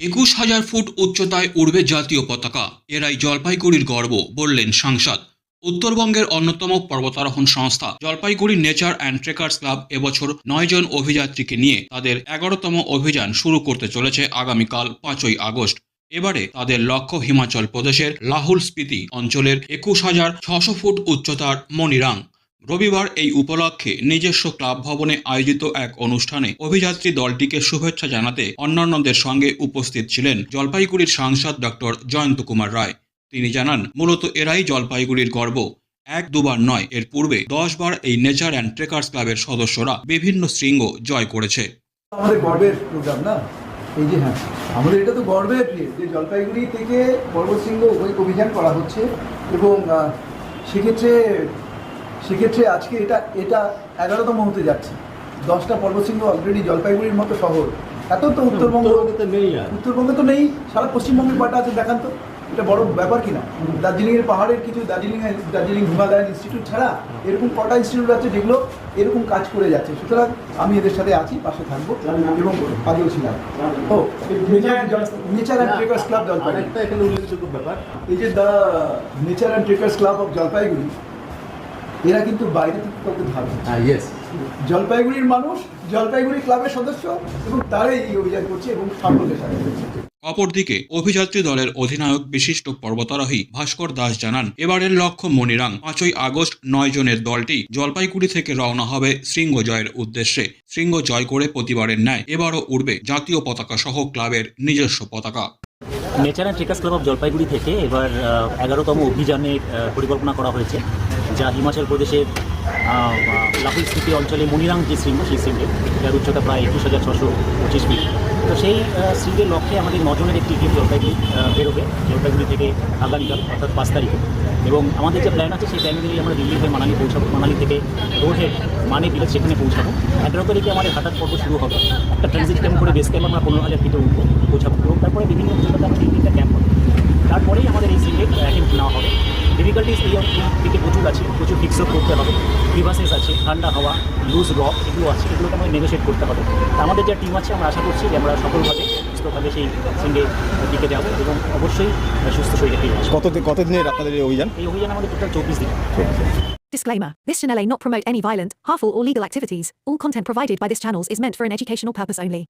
একুশ হাজার ফুট উচ্চতায় উড়বে জাতীয় পতাকা। এরাই জলপাইগুড়ির গর্ব, বললেন সাংসদ। উত্তরবঙ্গের অন্যতম পর্বতারোহণ সংস্থা, Jalpaiguri Nature and Trekkers Club এবছর নয় জন অভিযাত্রীকে নিয়ে তাদের এগারোতম অভিযান শুরু করতে চলেছে আগামীকাল পাঁচই আগস্ট। এবারে তাদের লক্ষ্য হিমাচল প্রদেশের লাহুল স্পিতি অঞ্চলের একুশ হাজার ছশো ফুট উচ্চতার মনিরাং রবিবার এই উপলক্ষে নিজস্ব ক্লাব ভবনে আয়োজিত এক অনুষ্ঠানে অভিযাত্রী দলটিকে শুভেচ্ছা জানাতে অন্যান্যদের সঙ্গে উপস্থিত ছিলেন জলপাইগুড়ির সাংসদ ডক্টর জয়ন্ত কুমার রায়। তিনি জানান মূলত এরাই জলপাইগুড়ির গর্ব। এক দুবার নয় এর পূর্বে দশ বার এই নেচার অ্যান্ড ট্রেকার্স ক্লাবের সদস্যরা বিভিন্ন শৃঙ্গ জয় করেছে। আমাদের গর্বের প্রোগ্রাম না? এই যে হ্যাঁ আমাদের এটা তো গর্বের ইয়ে, যে জলপাইগুড়ি থেকে অভিযান করা হচ্ছে এবং সেক্ষেত্রে সেক্ষেত্রে আজকে এটা এটা এগারোতম হতে যাচ্ছে। দশটা পর্বতশৃঙ্গ অলরেডি জলপাইগুড়ির মতো শহর। এত তো উত্তরবঙ্গ নেই উত্তরবঙ্গে তো নেই সারা পশ্চিমবঙ্গের কয়টা আছে দেখান তো। এটা বড় ব্যাপার কিনা? দার্জিলিংয়ের পাহাড়ের কিছু দার্জিলিং দার্জিলিং হিমালয়ান ইনস্টিটিউট ছাড়া এরকম কটা ইনস্টিটিউট আছে যেগুলো এরকম কাজ করে যাচ্ছে। সুতরাং আমি এদের সাথে আছি পাশে থাকব এবং আগেও ছিলাম। ও Nature and Trekkers Club Jalpaiguri. এখানে উল্লেখযোগ্য ব্যাপার। এই যে the Nature and Trekkers Club of Jalpaiguri এরা কিন্তু বাইরে থেকে কাউকে ধার। হ্যাঁ ইয়েস জলপাইগুড়ির মানুষ জলপাইগুড়ি ক্লাবের সদস্য এবং তারাই এই অভিযান করছে এবং সাফল্যের সাথে অপরদিকে অভিযাত্রী দলের অধিনায়ক বিশিষ্ট পর্বতারোহী ভাস্কর দাস জানান এবারের লক্ষ্য মনিরাং পাঁচই আগস্ট নয় জনের দলটি জলপাইগুড়ি থেকে রওনা হবে শৃঙ্গ জয়ের উদ্দেশ্যে। শৃঙ্গ জয় করে প্রতিবারের ন্যায় এবারও উড়বে জাতীয় পতাকা সহ ক্লাবের নিজস্ব পতাকা। Nature and Trekkers Club of Jalpaiguri থেকে এবার এগারোতম অভিযানের আহ, পরিকল্পনা করা হয়েছে। যা হিমাচল প্রদেশের লাহুল স্মৃতি অঞ্চলে মনিরাং যে শৃঙ্গ, সেই শৃঙ্গে, যার উচ্চতা প্রায় একুশ হাজার ছশো পঁচিশ ফিট তো সেই শৃঙ্গের লক্ষ্যে আমাদের নজনের একটি টিম জলপাইগুড়ি বেরোবে, জলপাইগুড়ি থেকে আগামীকাল অর্থাৎ পাঁচ তারিখে। এবং আমাদের যে প্ল্যান আছে, সেই প্ল্যান অনুযায়ী আমরা দিল্লি হয়ে মানালি পৌঁছাবো। মানালি থেকে রোডহেড মানে বিলেজ সেখানে পৌঁছাবো। এগারো তারিখে আমাদের হাঁটার পর্ব শুরু হবে। একটা ট্রানজিট ক্যাম্প করে বেস ক্যাম্প আমরা পনেরো হাজার ফিটে উঠবো, পৌঁছাবো। তারপরে বিভিন্ন উচ্চতাতে আমরা তিন তিনটা ক্যাম্প হবে তারপরেই আমাদের এই সিলেট অ্যাটেম্প নেওয়া হবে ডিফিকাল্টিস এই দিকে প্রচুর আছে প্রচুর ফিক্সও করতে হবে। রিভার্সেস আছে ঠান্ডা হাওয়া লুজ রক এগুলো আছে এগুলোকে আমাদের নেগোশিয়েট করতে হবে। তা আমাদের যা টিম আছে আমরা আশা করছি যে আমরা সফলভাবে সুস্থভাবে সেই সঙ্গে দিকে যাব এবং অবশ্যই সুস্থ শরীরে ফিরে আসব। কত কত দিনের আপনাদের এই অভিযান? এই অভিযান আমাদের টোটাল চব্বিশ দিন। Disclaimer This channel may not promote any violent, harmful, or legal activities. All content provided by this channel is meant for an educational purpose only.